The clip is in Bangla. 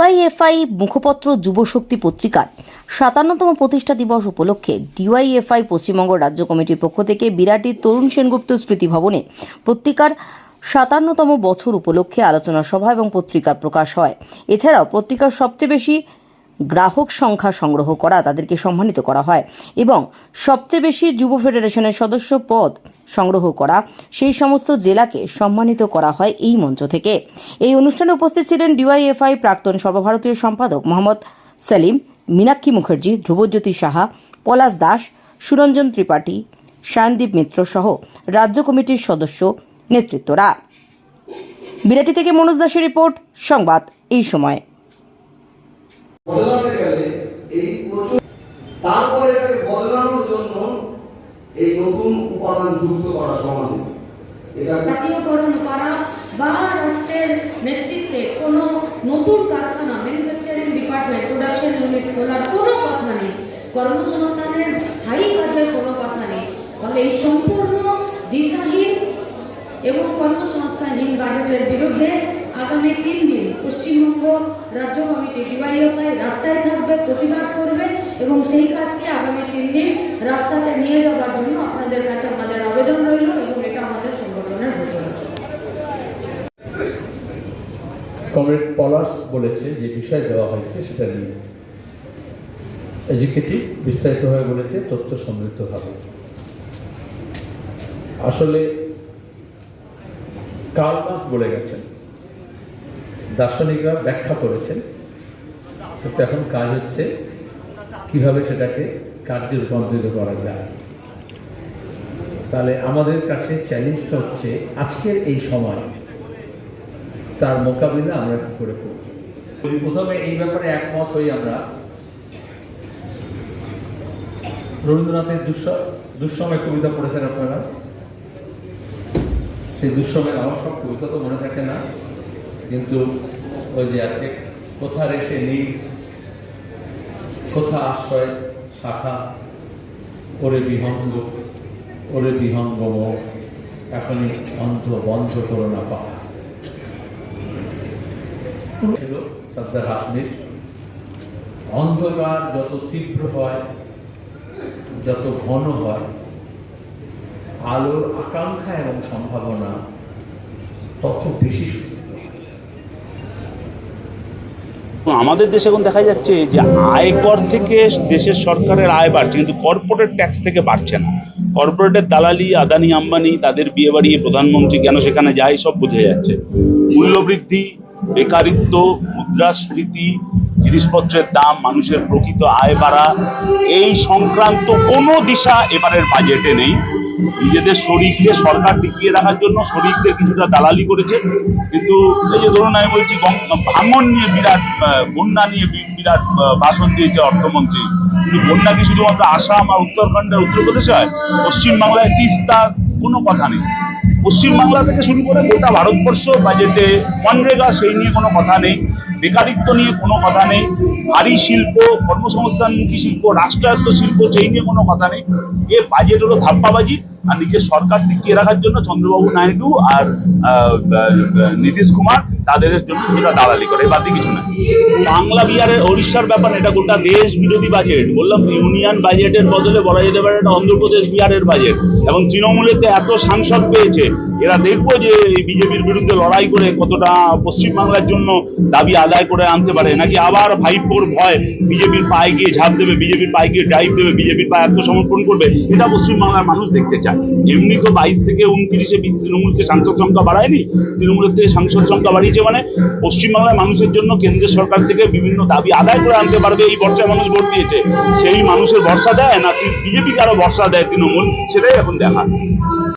ডিওয়াইএফআই মুখপত্র যুবশক্তি পত্রিকার সাতান্নতম প্রতিষ্ঠা দিবস উপলক্ষে ডিওয়াইএফআই পশ্চিমবঙ্গ রাজ্য কমিটির পক্ষ থেকে বিরাটির তরুণ সেনগুপ্ত স্মৃতি ভবনে পত্রিকার সাতান্নতম বছর উপলক্ষে আলোচনা সভা এবং পত্রিকার প্রকাশ হয়। এছাড়াও পত্রিকার সবচেয়ে বেশি গ্রাহক সংখ্যা সংগ্রহ করা তাদেরকে সম্মানিত করা হয় এবং সবচেয়ে বেশি যুব ফেডারেশনের সদস্য পদ সংগ্রহ করা। সেই সমস্ত জেলাকে সম্মানিত করা হয় এই মঞ্চ থেকে। এই অনুষ্ঠানে উপস্থিত ছিলেন ডিওয়াইএফআই প্রাক্তন সর্বভারতীয় সম্পাদক মোহাম্মদ সেলিম, মীনাক্ষী মুখার্জি, ধ্রুবজ্যোতি সাহা, পলাশ দাস, সুরঞ্জন ত্রিপাঠী, সায়নদীপ মিত্র সহ রাজ্য কমিটির সদস্য নেতৃত্বরা। বিরাটি থেকে মনোজ দাসের রিপোর্ট, সংবাদ এই সময়। উপাদান যুক্ত করা সমানে এটা জাতীয়করণ করা বা রাষ্ট্রের নেতৃত্বে কোনো নতুন কারখানা ম্যানুফ্যাকচারিং ডিপার্টমেন্ট প্রোডাকশন ইউনিট খোলার কোনো কথা নেই। কর্মসংস্থানের স্থায়ী কাজের কোনো কথা নেই। এই সম্পূর্ণ দিশাহীন এবং কর্মসংস্থানহীন বাজেটের বিরুদ্ধে আগামী তিন দিন পশ্চিমবঙ্গ রাজ্য কমিটি ডিওয়াইএফআই রাস্তায় থাকবে, প্রতিবাদ করবে এবং সেই কাজকে আগামী তিন দিন রাস্তাতে নিয়ে যাওয়ার জন্য আপনাদের কাছে আমাদের আবেদন রইল এবং এটা আমাদের সংগঠনের ঘোষণা কমরেড পলাশ বলেছে যে বিষয় দেওয়া হয়েছে, সেটা নিয়ে। এডুকেটিভ বিস্তারিতভাবে বলেছে, তথ্য সমৃদ্ধ হবে। আসলে কার্ল মার্কস বলে গেছেন, দার্শনিকরা ব্যাখ্যা করেছেন কিন্তু এখন কাজ হচ্ছে কীভাবে সেটাকে কার্যে রূপান্তরিত করা যায়। তাহলে আমাদের কাছে চ্যালেঞ্জটা হচ্ছে, আজকের এই সময় তার মোকাবিলা আমরা কি করে করব? প্রথমে এই ব্যাপারে একমত হই আমরা। রবীন্দ্রনাথের দুঃস দুঃসময় কবিতা পড়েছেন আপনারা। সেই দুঃসময় আমার সব কবিতা তো মনে থাকে না। কিন্তু ওই যে আছে কোথা রেসে নীল কোথা আশ্রয়, শাখা, ওরে বিহঙ্গ, ওরে বিহঙ্গম, এখনই অন্ধ বন্ধ করো না সর্দার হাসমির অন্ধকার যত তীব্র হয়, যত ঘন হয়, আলোর আকাঙ্ক্ষা এবং সম্ভাবনা তত বেশি আমাদের দেশে এখন দেখা যাচ্ছে যে আয়কর থেকে দেশের সরকারের আয় বাড়ছে, কিন্তু কর্পোরেট ট্যাক্স থেকে বাড়ছে না। কর্পোরেটের দালালি আদানি আম্বানি তাদের বিয়ে বাড়ি প্রধানমন্ত্রী কেন সেখানে যায়, সব বোঝা যাচ্ছে। মূল্যবৃদ্ধি বেকারিত্ব, মুদ্রাস্ফীতি, জিনিসপত্রের দাম, মানুষের প্রকৃত আয় বাড়া, এই সংক্রান্ত কোনো দিশা এবারের বাজেটে নেই। নিজেদের শরীরকে সরকার টিকিয়ে রাখার জন্য শরীরকে কিছুটা দালালি করেছে। কিন্তু এই যে ধরুন আমি বলছি ভাঙন নিয়ে বিরাট বন্যা নিয়ে বিরাট ভাষণ দিয়েছে অর্থমন্ত্রী। কিন্তু বন্যা কি শুধুমাত্র আসাম আর উত্তরাখণ্ডের উত্তরপ্রদেশে হয়? পশ্চিমবাংলায় তিস্তা কোনো কথা নেই। পশ্চিমবাংলা থেকে শুরু করে গোটা ভারতবর্ষ বাজেটে মনরেগা, সেই নিয়ে কোনো কথা নেই। বেকারিত্ব নিয়ে কোনো কথা নেই। ভারী শিল্প কর্মসংস্থানমুখী শিল্প, রাষ্ট্রায়ত্ত শিল্প, সেই নিয়ে কোনো কথা নেই। এ বাজেট হলো ধাপ্পাবাজি। আর নিজের সরকার টিকিয়ে রাখার জন্য চন্দ্রবাবু নাইডু আর নীতিশ কুমার তাদের জন্য যেটা দালালি করে, বাদ কিছু না। বাংলা বিহারের ওড়িশার ব্যাপার, এটা গোটা দেশ বিরোধী বাজেট বললাম ইউনিয়ন বাজেটের বদলে বলা যেতে পারে এটা অন্ধ্রপ্রদেশ বিহারের বাজেট এবং তৃণমূলেতে এত সাংসদ পেয়েছে, এরা দেখব যে এই বিজেপির বিরুদ্ধে লড়াই করে কতটা পশ্চিমবাংলার জন্য দাবি আদায় করে আনতে পারে। নাকি আবার ভাইপোর ভয়, বিজেপির পায়ে গিয়ে ঝাঁপ দেবে, বিজেপির পায়ে গিয়ে ড্রাইভ দেবে, বিজেপির পায়ে আত্মসমর্পণ করবে? এটা পশ্চিমবাংলার মানুষ দেখতে চায়। এমনি তো বাইশ থেকে উনত্রিশে তৃণমূলকে সাংসদ সংখ্যা বাড়ায়নি, তৃণমূলের থেকে সাংসদ সংখ্যা বাড়িয়েছে। মানে পশ্চিমবাংলার মানুষের জন্য কেন্দ্রীয় সরকার থেকে বিভিন্ন দাবি আদায় করে আনতে পারবে, এই বর্ষায় মানুষ ভোট দিয়েছে। সেই মানুষের ভরসা দেয় না বিজেপিকে আরও ভরসা দেয় তৃণমূল, সেটাই এখন দেখা